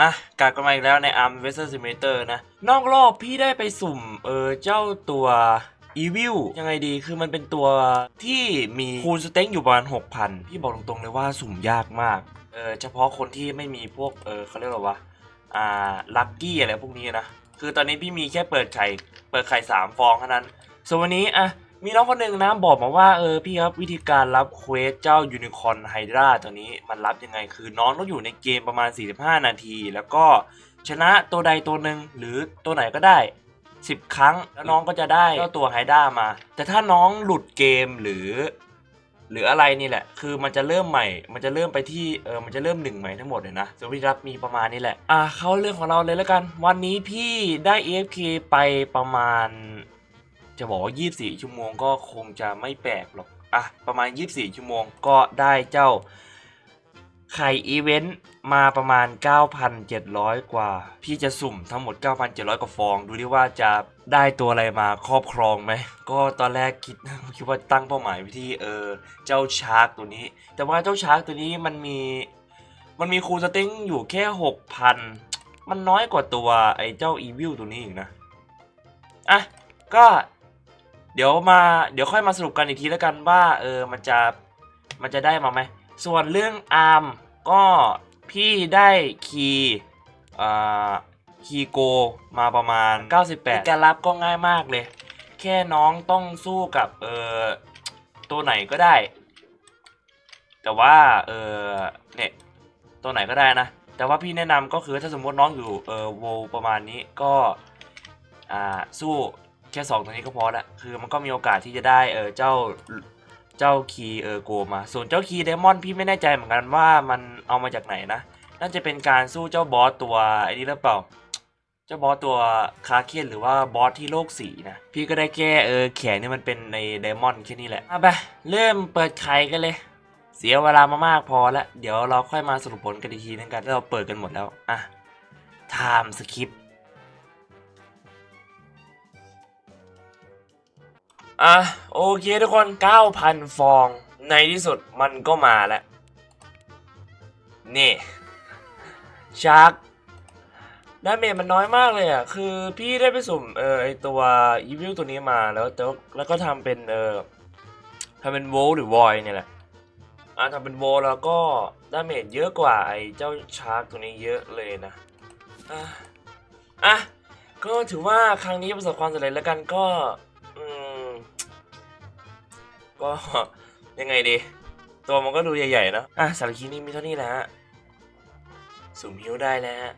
อะกลับกันมาอีกแล้วใน ARM Investor Simulator นะ นอกรอบพี่ได้ไปสุ่ม เออ เจ้าตัว Evil ยังไงดีคือมันเป็นตัวที่มีคูณสเต็งอยู่ประมาณ 6,000 พี่บอกตรงๆเลยว่าสุ่มยากมาก เออ เฉพาะคนที่ไม่มีพวก เออเขาเรียกว่าอ่า ลัคกี้อะไรพวกนี้นะ คือตอนนี้พี่มีแค่เปิดไข่ เปิดไข่ 3 ฟองเท่านั้น ส่วนวันนี้อะ มีน้องคนหนึ่งนะบอกมาว่าเออพี่ครับวิธีการรับเควสเจ้ายูนิคอนไฮดราตัวนี้มันรับยังไงคือน้องต้องอยู่ในเกมประมาณ 45 นาที แล้วก็ชนะตัวใดตัวหนึ่งหรือตัวไหนก็ได้ 10 ครั้ง แล้วน้องก็จะได้เจ้าตัวไฮดรามา แต่ถ้าน้องหลุดเกมหรือ หรืออะไรนี่แหละ คือมันจะเริ่มใหม่ มันจะเริ่มไปที่เออมันจะเริ่มหนึ่งใหม่ทั้งหมดเลยนะส่วนวิรับมีประมาณนี้แหละอะเข้าเรื่องของเราเลยแล้วกัน วันนี้พี่ได้ AFK ไปประมาณ จะบอกว่า 24 ชั่วโมงก็คงจะไม่แปลกหรอก อะ ประมาณ 24 ชั่วโมงก็ได้เจ้าไข่อีเวนต์มาประมาณ 9,700 กว่า พี่จะสุ่มทั้งหมด 9,700 กว่าฟอง ดูดิว่าจะได้ตัวอะไรมาครอบครองไหม ก็ตอนแรกคิดคิดว่าตั้งเป้าหมายไปที่เออเจ้าชาร์กตัวนี้ แต่ว่าเจ้าชาร์กตัวนี้มันมีมันมีคูสเต็งอยู่แค่ 6,000 มันน้อยกว่าตัวไอ้เจ้าอีวิลตัวนี้อีกนะ อะ ก็ เดี๋ยวมาเดี๋ยวค่อยมาสรุปกันอีกทีแล้วกันว่าเออมันจะมันจะได้มาไหมส่วนเรื่องอาร์มก็พี่ได้คีย์อ่าคีย์โกมาประมาณ 98การรับก็ง่ายมากเลย แค่น้องต้องสู้กับเออตัวไหนก็ได้ แต่ว่าเออเนี่ยตัวไหนก็ได้นะ แต่ว่าพี่แนะนำก็คือถ้าสมมติน้องอยู่เออโวประมาณนี้ก็อ่าสู้ แค่สองตัวนี้ก็พอละคือมันก็มีโอกาสที่จะได้เออเจ้าเจ้าคีเออโกมา ส่วนเจ้าคีเดมอนพี่ไม่แน่ใจเหมือนกันว่ามันเอามาจากไหนนะ น่าจะเป็นการสู้เจ้าบอสตัวไอ้นี่หรือเปล่า เจ้าบอสตัวคาเคียนหรือว่าบอสที่โลกสีนะ พี่ก็ได้แก้เออแขนนี่มันเป็นในไดมอนด์แค่นี้แหละเอาไปเริ่มเปิดไข่กันเลยเสียเวลามามากพอแล้ว เดี๋ยวเราค่อยมาสรุปผลกันอีกทีนึงกันเราเปิดกันหมดแล้ว อะ time skip อะโอเคทุกคน 9,000 ฟอง ในที่สุดมันก็มาแล้ว นี่ชาร์กดาเมจมันน้อยมากเลยอะ คือพี่ได้ไปสุ่มเออไอตัวอีวิลตัวนี้มาแล้วแต่แล้วก็ทำเป็นเออทำเป็นโวลหรือวอยเนี่ยแหละอะทำเป็นโวลแล้วก็ดาเมจเยอะกว่าไอเจ้าชาร์กตัวนี้เยอะเลยนะ อะอะก็ถือว่าครั้งนี้ประสบความสำเร็จแล้วกันก็ ก็ยังไงดี ตัวมันก็ดูใหญ่ๆเนาะอะสารคีนี้มีเท่านี้แหละฮะสุ่มฮิวได้แล้วฮะ